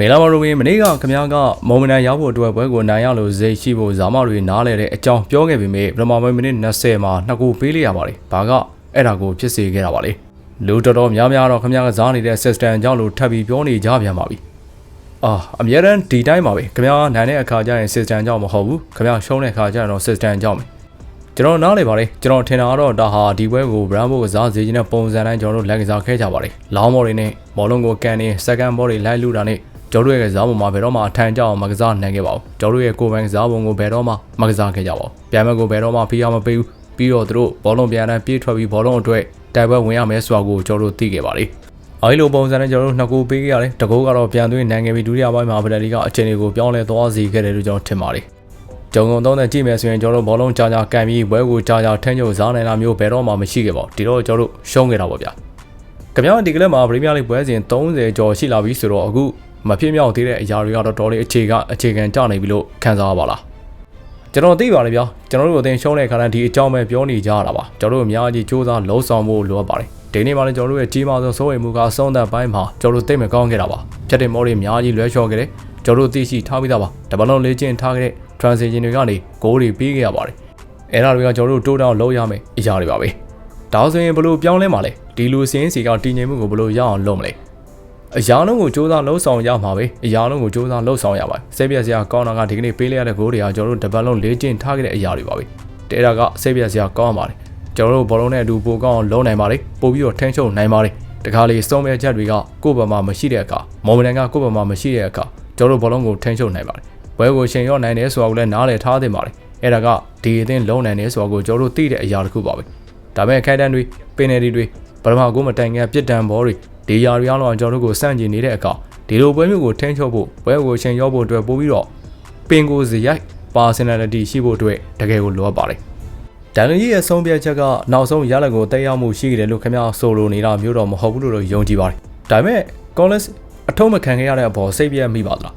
မေလာမရိုဝင်မနေ့ကခမားကမော်မနန်ရောက်ဖို့အတွက်ပွဲကိုနိုင်ရလို့ဇိတ်ရှိဖို့ဇာမတွေနားလဲတဲ့အကြောင်းပြောခဲ့ပေမဲ့ပထမပိုင်းမိနစ်20မှာနှစ်ကိုပေးလိုက်ရပါတယ်။ဘာကအဲ့ဒါကိုဖြစ်စေခဲ့တာပါလေ။လူတော်တော်များများတော့ခမားကစားနေတဲ့ system ကြောင့်လို့ထပ်ပြီးပြောနေကြပြန်ပါပြီ။အာအများရန်ဒီတိုင်းပါပဲခမားနိုင်တဲ့အခါကျရင် system ကြောင့်မဟုတ်ဘူးခမားရှုံးတဲ့အခါကျတော့ system ကြောင့်ပဲကျွန်တော်နားလေပါတယ်ကျွန်တော်ထင်တာကတော့ဒါဟာဒီဘက်ကို Bravo ကစားစေခြင်းတဲ့ပုံစံတိုင်းကျွန်တော်တို့လက်ကစားခဲ့ကြပါတယ်လောင်းဘော်တွေနဲ့ဘောလုံးကိုကန်နေ second ball တွေလိုက်လူတာနဲ့ ကျော်တို့ရဲ့ကစားပုံမှာဘယ်တော့မှအထန်ကြောက်အောင်မကစားနိုင်ခဲ့ပါဘူးကျော်တို့ရဲ့ကိုယ်ပိုင်ကစားပုံကိုဘယ်တော့မှမကစားခဲ့ကြပါဘူးပြန်မဲ့ကိုဘယ်တော့မှဖိအားမပေးဘူးပြီးတော့သူတို့ဘောလုံးပြန်တန်းပြေးထွက်ပြီးဘောလုံးအတွက်တိုက်ပွဲဝင်ရမယ်ဆိုတာကိုကျော်တို့သိခဲ့ပါလေအဲဒီလိုပုံစံနဲ့ကျွန်တော်တို့နှစ်ကိုပေးခဲ့ရတယ်တကောကတော့ပြန်သွင်းနိုင်ခဲ့ပြီးဒုတိယပိုင်းမှာဗဒလီကအခြေအနေကိုပြောင်းလဲသွားစေခဲ့တယ်လို့ကျွန်တော်ထင်ပါတယ်ဂျုံကုံသုံးတဲ့ကြည့်မယ်ဆိုရင်ကျွန်တော်တို့ဘောလုံးကြာကြာကန်ပြီးဘဲကိုကြာကြာထန်းချုပ်စားနိုင်တာမျိုးဘယ်တော့မှမရှိခဲ့ပါဘူးဒီတော့ကျွန်တော်တို့ရှုံးခဲ့တာပေါ့ဗျာကပြောင်းဒီကလပ်မှာပရီးမီးယားလိပွဲစဉ်30ကျော်ရှိလာပြီဆိုတော့အခု မဖြစ်မြောက်သေးတဲ့အရာတွေကတော့တော်လေးအခြေကအခြေခံကြနေပြီလို့ခံစားရပါလားကျွန်တော်သိပါတယ်ဗျာကျွန်တော်တို့အသိရှုံးတဲ့ခါတိုင်းဒီအကြောင်းပဲပြောနေကြရတာပါကျွန်တော်တို့အများကြီးစူးစမ်းလှုံ့ဆော်ဖို့လိုအပ်ပါတယ်ဒီနေ့မှလည်းကျွန်တော်တို့ရဲ့ကြီးမားဆုံးစိုးရိမ်မှုကအဆုံးသတ်ပိုင်းမှာကျွန်တော်တို့သိမကောင်းခဲ့တာပါဖြတ်တဲ့မော်တွေအများကြီးလွဲလျှော်ခဲ့တယ်ကျွန်တော်တို့သိရှိထားပြီးသားပါတပတ်လုံးလေ့ကျင့်ထားခဲ့တဲ့ transition တွေကနေဂိုးတွေပြီးခဲ့ရပါတယ်အဲ့ဒါတွေကကျွန်တော်တို့တိုးတောင်းလုပ်ရမယ်အရာတွေပါပဲဒါဆိုရင်ဘလို့ပြောင်းလဲမှာလဲဒီလူစင်းစီကတည်ငြိမ်မှုကိုဘလို့ရအောင်လုပ်မလဲ အရာလုံးကိုစူးစမ်းလှုပ်ဆောင်ရမှာပဲအရာလုံးကိုစူးစမ်းလှုပ်ဆောင်ရပါစိတ်ပြက်စရာကောင်းတာကဒီကနေ့ပေးလိုက်ရတဲ့ဂိုးတွေကကျွန်တော်တို့တပတ်လုံးလေ့ကျင့်ထားခဲ့တဲ့အရာတွေပါပဲတဲတာကစိတ်ပြက်စရာကောင်းပါတယ်ကျွန်တော်တို့ဘောလုံးနဲ့အတူပိုကောင်းအောင်လုပ်နိုင်ပါတယ်ပို့ပြီးတော့ထန်းချုပ်နိုင်ပါတယ်တခါလေစုံမဲ့ချက်တွေကကိုယ့်ဘက်မှာမရှိတဲ့အခါမော်မန်ကကိုယ့်ဘက်မှာမရှိတဲ့အခါကျွန်တော်တို့ဘောလုံးကိုထန်းချုပ်နိုင်ပါတယ်ဘွဲကိုရှင်ရော့နိုင်တယ်ဆိုတာကိုလည်းနားလည်ထားသင့်ပါတယ်အဲ့ဒါကဒီအသင်းလုံးနိုင်တယ်ဆိုတာကိုကျွန်တော်တို့သိတဲ့အရာတစ်ခုပါပဲဒါပေမဲ့ခိုင်တန်းတွေပင်နယ်တွေပထမကိုမတိုင်ငယ်ပြစ်ဒဏ်ဘောတွေ ဒီຢာတွေအားလုံးကျွန်တော်တို့ကိုစန့်ကျင်နေတဲ့အခါဒီလိုပွဲမျိုးကိုထင်းချုပ်ဖို့ပွဲကိုရှင်ရောဖို့အတွက်ပို့ပြီးတော့ပင်ကိုစရိုက် personality ရှိဖို့အတွက်တကယ်ကိုလိုအပ်ပါတယ်ဒန်နီရဲ့ဆုံးဖြတ်ချက်ကနောက်ဆုံးရလဒ်ကိုတက်ရောက်မှုရှိတယ်လို့ခင်ဗျားဆိုလိုနေတာမျိုးတော့မဟုတ်ဘူးလို့ယုံကြည်ပါတယ်ဒါပေမဲ့ Collins အထုံးမခံခဲ့ရတဲ့အပေါ်စိတ်ပြည့်မိပါသလား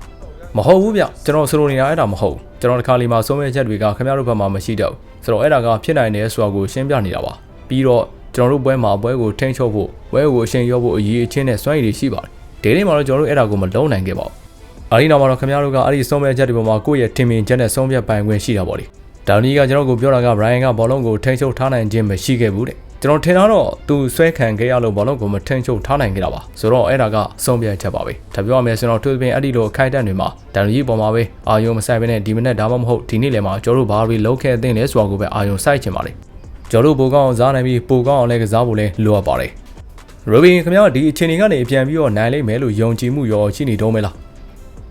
မဟုတ်ဘူးဗျကျွန်တော်ဆိုလိုနေတာအဲ့ဒါမဟုတ်ဘူးကျွန်တော်တစ်ခါလီမှာဆုံးဖြတ်ချက်တွေကခင်ဗျားတို့ဘက်မှာမရှိတော့ဘူးဆိုတော့အဲ့ဒါကဖြစ်နိုင်တယ်ဆိုတာကိုရှင်းပြနေတာပါပြီးတော့ ကျွန်တော်တို့ပွဲမှာပွဲကိုထိန်းချုပ်ဖို့ပွဲကိုအရှင်ရောဖို့အရေးအချင်းနဲ့စွမ်းရည်တွေရှိပါတယ်ဒီနေ့မှာတော့ကျွန်တော်တို့အဲ့ဒါကိုမလုံးနိုင်ခဲ့ပါဘူးအဲဒီနောက်မှာတော့ခင်ဗျားတို့ကအဲ့ဒီဆုံးဖြတ်ချက်တွေပေါ်မှာကိုယ့်ရဲ့ထင်မြင်ချက်နဲ့ဆုံးဖြတ်ပိုင်ခွင့်ရှိတာပေါ့လေဒါနီကကျွန်တော်ကိုပြောတာက Brian ကဘောလုံးကိုထိန်းချုပ်ထားနိုင်ခြင်းမရှိခဲ့ဘူးတဲ့ကျွန်တော်ထင်တာတော့သူဆွဲခံခဲ့ရလို့ဘောလုံးကိုမထိန်းချုပ်ထားနိုင်ခဲ့တာပါဆိုတော့အဲ့ဒါကဆုံးဖြတ်ချက်ပါပဲဒါပြောရမယ်ဆိုတော့သူပင်အဲ့ဒီလိုခိုက်တက်တွေမှာဒန်နီပေါ်မှာပဲအာယုံမဆိုင်ဘဲနဲ့ဒီမနေ့ဒါမှမဟုတ်ဒီနေ့လည်းမှာကျွန်တော်တို့ဘာတွေလုပ်ခဲ့တဲ့လဲဆိုတာကိုပဲအာယုံစိုက်ချင်ပါလေ ကျွန်တော်တို့ပိုကောင်းအောင်စားနိုင်ပြီးပိုကောင်းအောင်လည်းကစားဖို့လည်းလိုအပ်ပါတယ်ရိုဘင်ခင်ဗျားဒီအခြေအနေကနေပြန်ပြီးတော့နိုင်လိမ့်မယ်လို့ယုံကြည်မှုရောရှိနေတော့မလား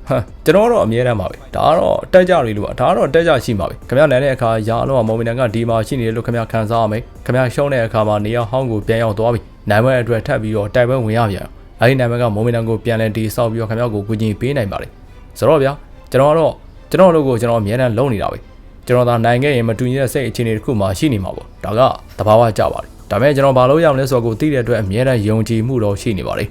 ဟမ်ကျွန်တော်တော့အမြဲတမ်းပါပဲဒါကတော့တက်ကြတွေလို့ပါဒါကတော့တက်ကြရှိမှာပဲခင်ဗျားနိုင်တဲ့အခါရာအလုံးကမော်မီနန်ကဒီမှာရှိနေတယ်လို့ခင်ဗျားခံစားရမယ်ခင်ဗျားရှုံးတဲ့အခါမှာနေရာဟောင်းကိုပြန်ရောက်သွားပြီနိုင်ပွဲအတွက်ထပ်ပြီးတော့တိုက်ပွဲဝင်ရပြန်အဲဒီနိုင်ပွဲကမော်မီနန်ကိုပြန်လဲတီဆောက်ပြီးတော့ခင်ဗျားကိုကူညီပေးနိုင်ပါတယ်ဆိုတော့ဗျာကျွန်တော်ကတော့ကျွန်တော်တို့ကိုကျွန်တော်အမြဲတမ်းလုံးနေတာပဲ ကျွန်တော်သာနိုင်ခဲ့ရင်မတူညီတဲ့စိတ်အခြေအနေတစ်ခုမှရှိနေမှာပေါ့ဒါကသဘာဝကျပါတယ်ဒါပေမဲ့ကျွန်တော်ဘာလို့ရမလဲဆိုတော့ကိုသိတဲ့အတွက်အမြဲတမ်းယုံကြည်မှုတော့ရှိနေပါတယ်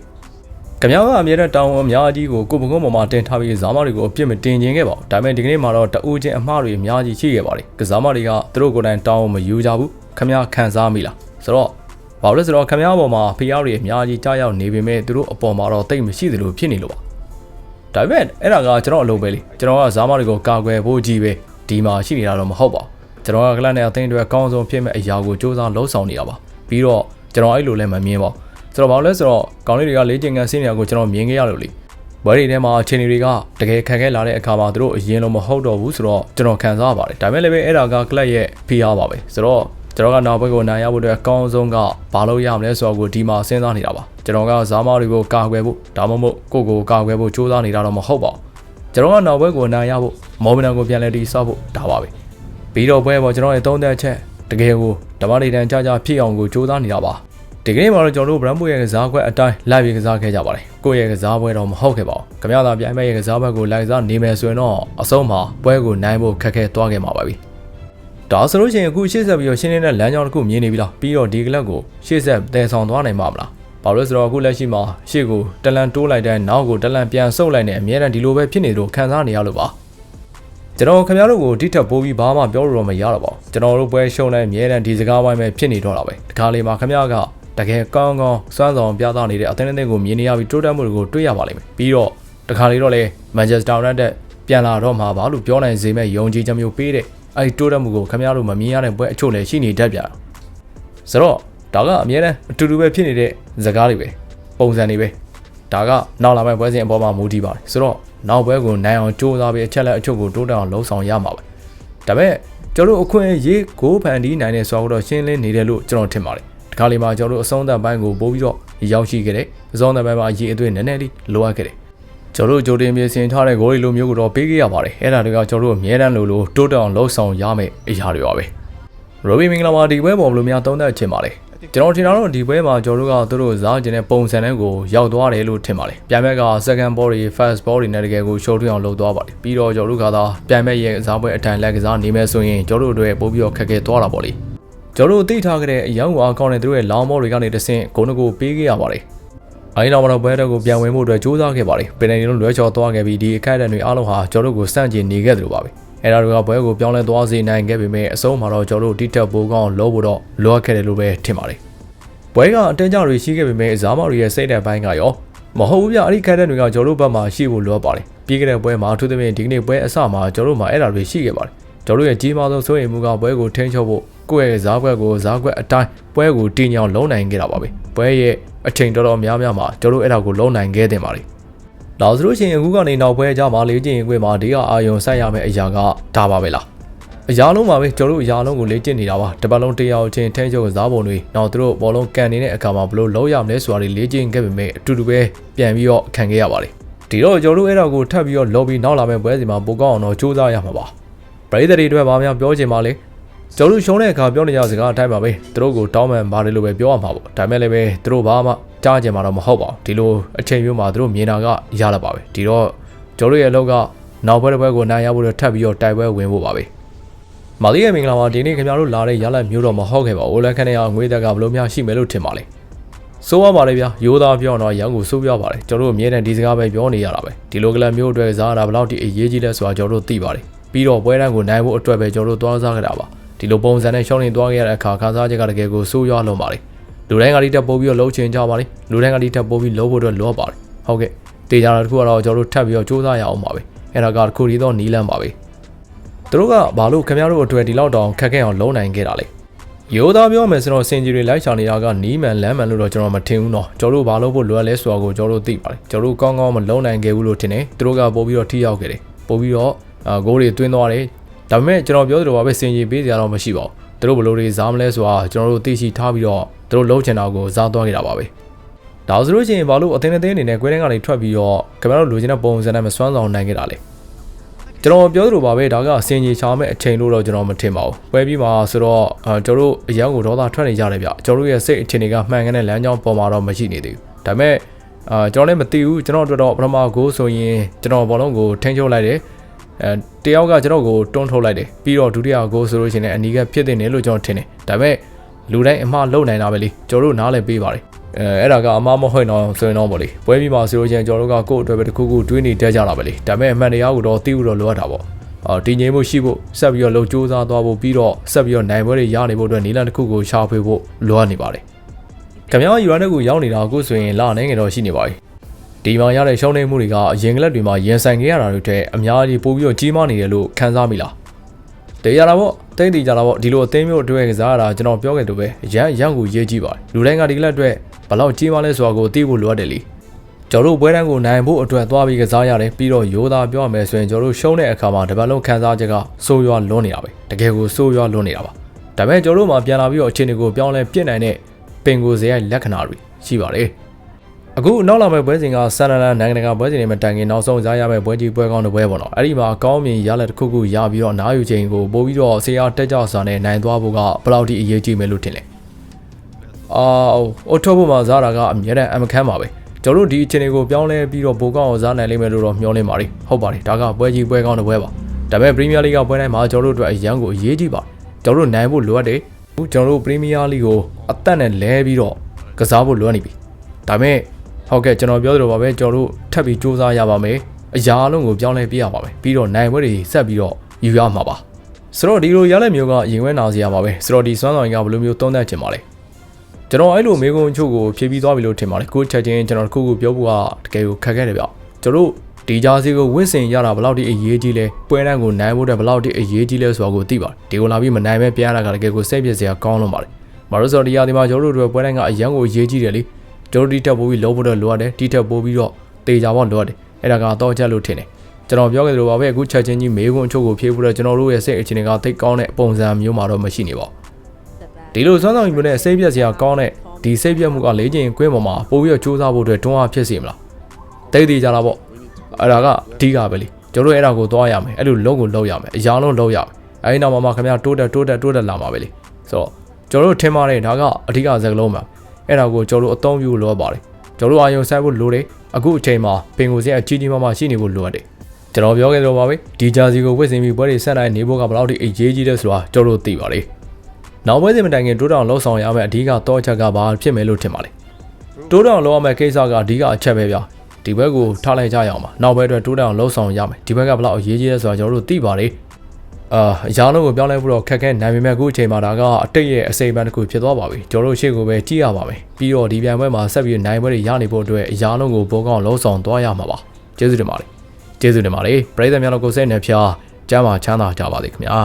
ကမြောင်းကအမြဲတမ်းတောင်းအများကြီးကိုကိုပကုန်းပေါ်မှာတင်ထားပြီးဇာမတွေကိုအပြစ်မတင်ခြင်းခဲ့ပါဘူးဒါပေမဲ့ဒီကနေ့မှာတော့တအူးချင်းအမှားတွေအများကြီးရှိခဲ့ပါတယ်ကစားမတွေကသူတို့ကိုယ်တိုင်တောင်းမယူကြဘူးခမခံစားမိလားဆိုတော့ဘာလို့လဲဆိုတော့ခမပေါ်မှာဖျားတွေအများကြီးကြားရောက်နေပေမဲ့သူတို့အပေါ်မှာတော့တိတ်မရှိသလိုဖြစ်နေလို့ပါဒါပေမဲ့အဲ့ဒါကကျွန်တော်အလုပ်ပဲလေကျွန်တော်ကဇာမတွေကိုကာကွယ်ဖို့ကြီးပဲ ဒီမှာရှိနေတာတော့မဟုတ်ပါဘူးကျွန်တော်ကကလပ်နဲ့အသိတွေအကောင်းဆုံးဖြစ်မဲ့အရာကိုစ조사လှုပ်ဆောင်နေတာပါပြီးတော့ကျွန်တော်အဲ့လိုလည်းမမြင်ပါဘူးဆိုတော့ဘာလို့လဲဆိုတော့ကောင်းလေးတွေကလေးကျင်ကန်ဆင်းနေတာကိုကျွန်တော်မြင်ခဲ့ရလို့လေဘွဲတွေထဲမှာအခြေအနေတွေကတကယ်ခံခဲ့လာတဲ့အခါမှာသူတို့အရင်လိုမဟုတ်တော့ဘူးဆိုတော့ကျွန်တော်ခံစားရပါတယ်ဒါပေမဲ့လည်းပဲအဲ့ဒါကကလပ်ရဲ့ PR ပါပဲဆိုတော့ကျွန်တော်ကနောက်ဘက်ကိုနိုင်ရဖို့အတွက်အကောင်းဆုံးကဘာလို့ရမလဲဆိုတော့ကိုဒီမှာစဉ်းစားနေတာပါကျွန်တော်ကဇာမားတွေကိုကာကွယ်ဖို့ဒါမှမဟုတ်ကိုကိုကာကွယ်ဖို့စူးစမ်းနေတာတော့မဟုတ်ပါဘူး ကျွန်တော်ကနောက်ဘက်ကိုနိုင်ရဖို့မော်မီနန်ကိုပြန်လဲတီးဆောက်ဖို့ဒါပါပဲပြီးတော့ပွဲပေါ်ကျွန်တော်ရဲ့သုံးသက်ချက်တကယ်ကိုဓမ္မဒိဋ္ဌံကြကြဖြစ်အောင်ကိုစူးစမ်းနေတာပါဒီကနေ့မှာတော့ကျွန်တော်တို့ brand ဘွေရဲ့ကစားကွက်အတိုင်း live ရေးကစားခဲ့ကြပါတယ်ကိုယ့်ရဲ့ကစားပွဲတော့မဟုတ်ခဲ့ပါဘူးခမရသာပြိုင်မဲ့ရဲ့ကစားဘက်ကိုလိုက်စားနေမယ်ဆိုရင်တော့အဆုံးမှာပွဲကိုနိုင်ဖို့ခက်ခဲသွားခဲ့မှာပါပြီဒါဆိုလို့ရှိရင်အခုရှေ့ဆက်ပြီးတော့ရှင်းနေတဲ့လမ်းကြောင်းတစ်ခုမြင်နေပြီလားပြီးတော့ဒီကလပ်ကိုရှေ့ဆက်တည်ဆောင်သွားနိုင်မှာမလား ဘာလို့ဆိုတော့အခုလက်ရှိမှာရှေ့ကိုတလန်တိုးလိုက်တဲ့နောက်ကိုတလန်ပြန်ဆုပ်လိုက်တဲ့အများတန်းဒီလိုပဲဖြစ်နေလို့ခံစားနေရလို့ပါကျွန်တော်ခင်ဗျားတို့ကိုတိထပ်ပိုးပြီးဘာမှပြောလို့တော့မရတော့ပါဘူးကျွန်တော်တို့ပွဲရှုံးတဲ့အများတန်းဒီစကားဝိုင်းပဲဖြစ်နေတော့တာပဲဒီခါလေးမှာခင်ဗျားကတကယ်ကောင်းကောင်းစွမ်းဆောင်ပြသနေတဲ့အသင်းအသင်းကိုမြင်နေရပြီးတိုးတက်မှုတွေကိုတွေ့ရပါလိမ့်မယ်ပြီးတော့တခါလေတော့လေမန်ချက်စတာယူနိုက်တက်ပြန်လာတော့မှာပါလို့ပြောနိုင်စေမဲ့ယုံကြည်ချက်မျိုးပေးတဲ့အဲဒီတိုးတက်မှုကိုခင်ဗျားတို့မမြင်ရတဲ့ပွဲအချို့လည်းရှိနေတတ်ကြတာဆိုတော့ ဒါကအများနဲ့အတူတူပဲဖြစ်နေတဲ့ဇာကားတွေပဲပုံစံတွေပဲဒါကနောက်လာမယ့်ပွဲစဉ်အပေါ်မှာမူတည်ပါတယ်ဆိုတော့နောက်ပွဲကိုနိုင်အောင်ကြိုးစားပြီးအချက်လက်အချို့ကိုတိုးတက်အောင်လှုံ့ဆော်ရမှာပဲဒါပေမဲ့ကျွန်တော်တို့အခွင့်အရေးကိုဖန်တီးနိုင်တဲ့ဆိုတော့ရှင်းလင်းနေတယ်လို့ကျွန်တော်ထင်ပါတယ်ဒီခါလေးမှာကျွန်တော်တို့အဆုံးသတ်ပိုင်းကိုပို့ပြီးတော့ရောက်ရှိခဲ့တယ်အဆုံးသတ်ပိုင်းမှာအရေးအသွေးနည်းနည်းလေးလိုအပ်ခဲ့တယ်ကျွန်တော်တို့ကြိုတင်ပြင်ဆင်ထားတဲ့ဂိုးတွေလိုမျိုးကိုတော့ပေးခဲ့ရပါတယ်အဲ့ဒါတွေကကျွန်တော်တို့အများတန်းလိုလိုတိုးတက်အောင်လှုံ့ဆော်ရမယ့်အရာတွေပါပဲရိုဘီမင်္ဂလာပါဒီပွဲပေါ်ဘယ်လိုများသုံးသပ်ချင်ပါလဲ ကျွန်တော်ထင်တာတော့ဒီပွဲမှာကျွန်တော်တို့ကသူတို့စားကျင်တဲ့ပုံစံတွေကိုရောက်သွားတယ်လို့ထင်ပါတယ်။ပြန်မဲ့က second ball တွေ first ball တွေနဲ့တကယ်ကို show ထွင်းအောင်လုပ်သွားပါတယ်။ပြီးတော့ကျွန်တော်တို့ကသာပြန်မဲ့ရဲ့စားပွဲအတိုင်းလက်ကစားနေမဲ့ဆိုရင်ကျွန်တော်တို့အတွက်ပို့ပြီးတော့ခက်ခဲသွားတာပေါ့လေ။ကျွန်တော်တို့သိထားခဲ့တဲ့အယောင်အကောင့်နဲ့သူတို့ရဲ့ long ball တွေကနေတဆင့်ဂုဏ်ကိုပေးခဲ့ရပါတယ်။အဲဒီနောက်မှာတော့ပွဲတော်ကိုပြန်ဝင်မှုအတွက်ကြိုးစားခဲ့ပါတယ်။ပင်နယ်လုံးလွဲချော်သွားခဲ့ပြီးဒီအခိုက်အတန့်တွေအားလုံးဟာကျွန်တော်တို့ကိုစန့်ကျင်နေခဲ့တယ်လို့ပါပဲ။ အဲ့ဒါတွေကဘွဲကိုပြောင်းလဲသွားစေနိုင်ခဲ့ပေမဲ့အဆုံးမှာတော့ကျွန်တော်တို့တိတက်ပိုးကောင်းလို့ဖို့တော့လိုအပ်ခဲ့တယ်လို့ပဲထင်ပါတယ်။ဘွဲကအတင်းကြတွေရှိခဲ့ပေမဲ့ဇာမော်ရီရဲ့စိတ်တဲ့ဘိုင်းကရောမဟုတ်ဘူးဗျအဲ့ဒီခိုက်တဲ့တွေကကျွန်တော်တို့ဘက်မှာရှိဖို့လိုအပ်ပါတယ်။ပြီးခဲ့တဲ့ပွဲမှာအထူးသဖြင့်ဒီကနေ့ပွဲအစမှာကျွန်တော်တို့မှာအဲ့ဒါတွေရှိခဲ့ပါတယ်။ကျွန်တော်တို့ရဲ့ကြီးမားဆုံးစိုးရိမ်မှုကပွဲကိုထိန်းချုပ်ဖို့ကိုယ့်ရဲ့ဇားကွက်ကိုဇားကွက်အတိုင်းပွဲကိုတင်ညောင်လုံးနိုင်ခဲ့တာပါပဲ။ပွဲရဲ့အချိန်တော်တော်များများမှာကျွန်တော်တို့အဲ့ဒါကိုလုံးနိုင်ခဲ့တင်ပါတယ်။ နောက်ဆိုလို့ရှိရင်အခုကနေနောက်ပွဲအကြမှာလေ့ကျင့်ရင်ခွေမှာဒီကအာယုံဆက်ရမယ့်အရာကဒါပါပဲလား။အရာလုံးပါပဲကျွန်တော်တို့အရာလုံးကိုလေ့ကျင့်နေတာပါတပတ်လုံးတရားအချင်းထဲချုပ်ကစားပုံတွေနောက်သူတို့ဘောလုံးကန်နေတဲ့အခါမှာဘလို့လုံးရမလဲဆိုတာတွေလေ့ကျင့်ခဲ့ပေမဲ့အတူတူပဲပြန်ပြီးတော့ခံခဲ့ရပါတယ်ဒီတော့ကျွန်တော်တို့အဲ့တော့ကိုထပ်ပြီးတော့ lobby နောက်လာမယ့်ပွဲစီမှာပိုကောင်းအောင်တော့စူးစမ်းရမှာပါပရိသတ်တွေအတွက်ဗာများပြောချင်ပါလေကျွန်တော်တို့ရှုံးတဲ့အခါပြောနေကြစကားအတိုင်းပါပဲသူတို့ကိုတောင်းပန်ပါတယ်လို့ပဲပြောရမှာပေါ့ဒါမဲ့လည်းပဲသူတို့ဘာမှ ကြားကြမှာတော့မဟုတ်ပါဘူးဒီလိုအချိန်မျိုးမှာသူတို့မြင်တာကရလာပါပဲဒီတော့ကျွန်တော်တို့ရဲ့အလုပ်ကနောက်ပွဲတစ်ပွဲကိုနိုင်ရဖို့ထပ်ပြီးတော့တိုက်ပွဲဝင်ဖို့ပါပဲမာလီရဲ့မင်္ဂလာပါဒီနေ့ခင်ဗျားတို့လာတဲ့ရလက်မျိုးတော့မဟုတ်ခဲ့ပါဘူးလက်ခနဲ့ရငွေသက်ကဘလို့များရှိမယ်လို့ထင်ပါလေစိုးရပါလေဗျာရိုးသားပြောတော့ရန်ကိုစိုးပြပါလေကျွန်တော်တို့အမြဲတမ်းဒီစကားပဲပြောနေရတာပဲဒီလိုကလပ်မျိုးအတွက်စားရတာဘယ်လောက်ထိအရေးကြီးလဲဆိုတာကျွန်တော်တို့သိပါတယ်ပြီးတော့ပွဲတန်းကိုနိုင်ဖို့အတွက်ပဲကျွန်တော်တို့သွားစားကြတာပါဒီလိုပုံစံနဲ့ရှောင်းနေသွားခဲ့ရတဲ့အခါခန်းစားချက်ကတကယ်ကိုစိုးရွားလုံးပါလေ လူတိုင်းကဒီတက်ပိုးပြီးတော့လှုပ်ချင်ကြပါလေလူတိုင်းကဒီတက်ပိုးပြီးလှုပ်ဖို့အတွက်လောပါလေဟုတ်ကဲ့တေချာတာတခုကတော့ကျွန်တော်တို့ထပ်ပြီးတော့စူးစမ်းရအောင်ပါပဲအဲ့ဒါကတခုဒီတော့နီးလန်းပါပဲသူတို့ကဘာလို့ခင်ဗျားတို့အတွက်ဒီလောက်တောင်ခက်ခဲအောင်လုံးနိုင်ခဲ့တာလဲရိုးသားပြောမယ်ဆိုတော့စင်ဂျီတွေလိုက်ချနေတာကနီးမှန်လမ်းမှန်လို့တော့ကျွန်တော်မထင်ဘူးနော်ကျွန်တော်တို့ဘာလို့ဖို့လိုအပ်လဲဆိုတာကိုကျွန်တော်တို့သိပါတယ်ကျွန်တော်တို့ကောင်းကောင်းမလုံးနိုင်ခဲ့ဘူးလို့ထင်တယ်သူတို့ကပို့ပြီးတော့ထိရောက်ခဲ့တယ်ပို့ပြီးတော့ဂိုးတွေသွင်းသွားတယ်ဒါပေမဲ့ကျွန်တော်ပြောသလိုပါပဲစင်ဂျီပေးစရာတော့မရှိပါဘူး သူတို့ဘလို့တွေစားမလဲဆိုတာကျွန်တော်တို့သိရှိထားပြီးတော့သူတို့လုံးချင်တာကိုစားသွားခဲ့တာပါပဲဒါဆိုလို့ရှိရင်ဘာလို့အသင်းအသင်းအနေနဲ့ကွဲတဲ့ကနေထွက်ပြီးတော့ခင်ဗျားတို့လိုချင်တဲ့ပုံစံနဲ့မစွမ်းဆောင်နိုင်ခဲ့တာလဲကျွန်တော်ပြောသလိုပါပဲဒါကအစင်ကြီးချာမဲ့အချိန်လို့တော့ကျွန်တော်မထင်ပါဘူး။ပွဲပြီးမှာဆိုတော့ကျွန်တော်တို့အရန်ကိုဒေါသထွက်နေကြတယ်ဗျ။ကျွန်တော်တို့ရဲ့စိတ်အခြေအနေကမှန်ကန်တဲ့လမ်းကြောင်းပေါ်မှာတော့မရှိနေသေးဘူး။ဒါပေမဲ့အာကျွန်တော်လည်းမသိဘူးကျွန်တော်တို့တော့ပထမဂိုးဆိုရင်ကျွန်တော်ဘောလုံးကိုထိန်းချုပ်လိုက်တယ်။ အဲတယောက်ကကျွန်တော်ကိုတွန်းထုတ်လိုက်တယ်။ပြီးတော့ဒုတိယဂိုးဆိုလို့ရှိရင်အနီးကဖြစ်တင်တယ်လို့ကျွန်တော်ထင်တယ်။ဒါပေမဲ့လူတိုင်းအမှားလုံနိုင်တာပဲလေကျွန်တော်တို့နားလည်ပေးပါတယ်အဲအဲ့ဒါကအမားမဟုတ်တော့ဆိုရင်တော့ဗောလေပွဲပြီးမှဆိုလို့ချင်းကျွန်တော်တို့ကကိုယ့်အတွက်ပဲတစ်ခုခုတွေးနေတတ်ကြတာပဲလေဒါပေမဲ့အမှန်တရားကိုတော့သိဖို့တော့လိုအပ်တာပေါ့အော်တည်ငြိမ်မှုရှိဖို့ဆက်ပြီးတော့လှုပ်ကြိုးစားသွားဖို့ပြီးတော့ဆက်ပြီးတော့နိုင်ပွဲတွေရနေဖို့အတွက်နီလန်တစ်ခုကိုရှာဖွေဖို့လိုအပ်နေပါတယ်။ခင်ဗျားယူရတဲ့ကိုရောက်နေတာအခုဆိုရင်လာနေငယ်တော့ရှိနေပါပြီ။ ဒီမှာရတဲ့ရှုံးနေမှုတွေကအရင်ကလပ်တွေမှာရင်ဆိုင်ခဲ့ရတာတွေတဲ့အများကြီးပို့ပြီးတော့ကြီးမားနေတယ်လို့ခံစားမိလား။တေးရတာပေါ့တိတ်တည်ကြတာပေါ့ဒီလိုအသိမျိုးအတွက်ကစားရတာကျွန်တော်ပြောခဲ့လို့ပဲရန်ရန်ကိုရေးကြည့်ပါတယ်။လူတိုင်းကဒီကလပ်အတွက်ဘလောက်ကြီးမားလဲဆိုတာကိုသိဖို့လိုအပ်တယ်လေကျွန်တော်တို့ပွဲတန်းကိုနိုင်ဖို့အတွက်သွားပြီးကစားရတယ်ပြီးတော့ရိုးသားပြောရမယ်ဆိုရင်ကျွန်တော်တို့ရှုံးတဲ့အခါမှာတပတ်လုံးခန်းစားချက်ကစိုးရွားလွန်းနေတာပဲတကယ်ကိုစိုးရွားလွန်းနေတာပါဒါပေမဲ့ကျွန်တော်တို့မှပြန်လာပြီးတော့အခြေအနေကိုပြောင်းလဲပြစ်နိုင်တဲ့ပင်ကိုစရိုက်လက္ခဏာတွေရှိပါတယ် အခုနောက်လာမယ့်ပွဲစဉ်ကဆန်နလန်နိုင်ငံတကာပွဲစဉ်တွေမှာတိုင်ခင်နောက်ဆုံးကြားရမယ့်ပွဲကြီးပွဲကောင်းတဲ့ပွဲပေါ့နော်အဲ့ဒီမှာအကောင်းမြင်ရလက်တစ်ခုခုရပြီးတော့နားယူချိန်ကိုပို့ပြီးတော့ဆေးအားတက်ကြစာနဲ့နိုင်သွားဖို့ကဘယ်လောက်ထိအရေးကြီးမယ်လို့ထင်လဲအာအိုတိုဘုမှာဇာတာကအမြဲတမ်းအမခမ်းပါပဲကျွန်တော်တို့ဒီအခြေအနေကိုပြောင်းလဲပြီးတော့ပိုကောင်းအောင်ဇာနိုင်လိမ့်မယ်လို့တော့မျှော်လင့်ပါတယ်ဟုတ်ပါတယ်ဒါကပွဲကြီးပွဲကောင်းတဲ့ပွဲပါဒါပေမဲ့ပရီးမီးယားလိဂ်ကပွဲတိုင်းမှာကျွန်တော်တို့အတွက်အရန်ကိုအရေးကြီးပါကျွန်တော်တို့နိုင်ဖို့လိုအပ်တယ်အခုကျွန်တော်တို့ပရီးမီးယားလိဂ်ကိုအသက်နဲ့လဲပြီးတော့ကစားဖို့လိုအပ်နေပြီဒါပေမဲ့ ဟုတ်ကဲ့ကျွန်တော်ပြောသလိုပါပဲကျွန်တော်တို့ထပ်ပြီးစူးစမ်းရပါမယ်အရာအလုံးကိုပြောင်းလဲပြရပါမယ်ပြီးတော့နိုင်ပွဲတွေဆက်ပြီးတော့ယူရမှာပါဆိုတော့ဒီလိုရလက်မျိုးကရင်ဝဲနာစရာပါပဲဆိုတော့ဒီစွမ်းဆောင်ရင်ကဘယ်လိုမျိုးသုံးသပ်ချင်ပါလဲကျွန်တော်အဲ့လိုမေကုံချို့ကိုဖြည့်ပြီးသွားပြီလို့ထင်ပါတယ်ကိုချက်ချင်းကျွန်တော်တခုခုပြောဖို့ကတကယ်ကိုခက်ခဲတယ်ဗျကျွန်တော်တို့ဒီဂျာစီကိုဝင့်စင်ရတာဘယ်လောက်ထိအရေးကြီးလဲပွဲတန်းကိုနိုင်ဖို့တဲ့ဘယ်လောက်ထိအရေးကြီးလဲဆိုတာကိုသိပါတယ်ဒီကိုလာပြီးမနိုင်မဲ့ပြန်ရတာကတကယ်ကိုစိတ်ပြည့်စရာကောင်းလုံးပါတယ်မရိုဆိုဒီယာဒီမှာကျွန်တော်တို့တွေပွဲတန်းကအရန်ကိုအရေးကြီးတယ်လေ ကျွန်တော်ဒီတက်ပိုးပြီးလုံးဖို့တော့လိုရတယ်ဒီတက်ပိုးပြီးတော့တေချာပေါ့လိုရတယ်အဲ့ဒါကတော့ချက်လို့ထင်တယ်ကျွန်တော်ပြောခဲ့သလိုပါပဲအခုချက်ချင်းကြီးမေးခွန်းအချို့ကိုဖြေဖို့တော့ကျွန်တော်တို့ရဲ့စိတ်အခြေအနေကသိကောင်းတဲ့ပုံစံမျိုးမှာတော့မရှိနေပါဘူးဒီလိုစွမ်းဆောင်မှုနဲ့စိတ်ပြည့်စရာကောင်းတဲ့ဒီစိတ်ပြည့်မှုကလေးချင်းကွင်းပေါ်မှာပို့ပြီးတော့စူးစမ်းဖို့အတွက်တွန်းအားဖြစ်စေမလားတိတ်တည်ကြတာပေါ့အဲ့ဒါကအဓိကပဲလေကျွန်တော်တို့အဲ့ဒါကိုသွားရမယ်အဲ့လိုလုံးကိုလုံးရမယ်အရာလုံးလုံးရမယ်အဲ့ဒီနောက်မှာမှခင်ဗျားတိုးတက်တိုးတက်တိုးတက်လာမှာပဲလေဆိုတော့ကျွန်တော်တို့ထင်ပါတယ်ဒါကအဓိကစကားလုံးပါ အဲ့ဒါကိုကျွန်တော်တို့အသုံးပြုလို့ပါတယ်ကျွန်တော်တို့အာယုံဆိုင်ဖို့လိုတယ်အခုအချိန်မှာပင်ကိုစင်းအကြီးကြီးမားမားရှိနေဖို့လိုအပ်တယ်ကျွန်တော်ပြောခဲ့လို့ပါပဲဒီဂျာစီကိုဝစ်စင်ပြီးပွဲတွေဆက်နိုင်နေဖို့ကဘယ်လောက်ထိအရေးကြီးလဲဆိုတာကျွန်တော်တို့သိပါတယ်နောက်ပွဲစဉ်မတိုင်ခင်တိုးတောင်လှုပ်ဆောင်ရမယ့်အဓိကတော့အချက်ကဘာဖြစ်မယ်လို့ထင်ပါလဲတိုးတောင်လှုပ်ရမယ့်ကိစ္စကအဓိကအချက်ပဲဗျာဒီဘက်ကိုထားလိုက်ကြရအောင်ပါနောက်ဘက်အတွက်တိုးတက်အောင်လှုပ်ဆောင်ရမယ်ဒီဘက်ကဘယ်လောက်အရေးကြီးလဲဆိုတာကျွန်တော်တို့သိပါတယ် အာအရာလုံးကိုပြောင်းလဲဖို့တော့ခက်ခဲနိုင်ပေမဲ့အခုအချိန်မှာဒါကအတိတ်ရဲ့အစိမ်ပန်းတစ်ခုဖြစ်သွားပါပြီကျွန်တော်တို့ရှေ့ကိုပဲကြည့်ရပါမယ်ပြီးတော့ဒီပြန်ပွဲမှာဆက်ပြီးနိုင်ပွဲတွေရနေဖို့အတွက်အရာလုံးကိုပိုကောင်းလှုပ်ဆောင်သွားရမှာပါကျေးဇူးတင်ပါတယ်ကျေးဇူးတင်ပါတယ်ပရိသတ်များတို့ကိုစိတ်နဲ့ဖျားကျမ်းမာချမ်းသာကြပါစေခင်ဗျာ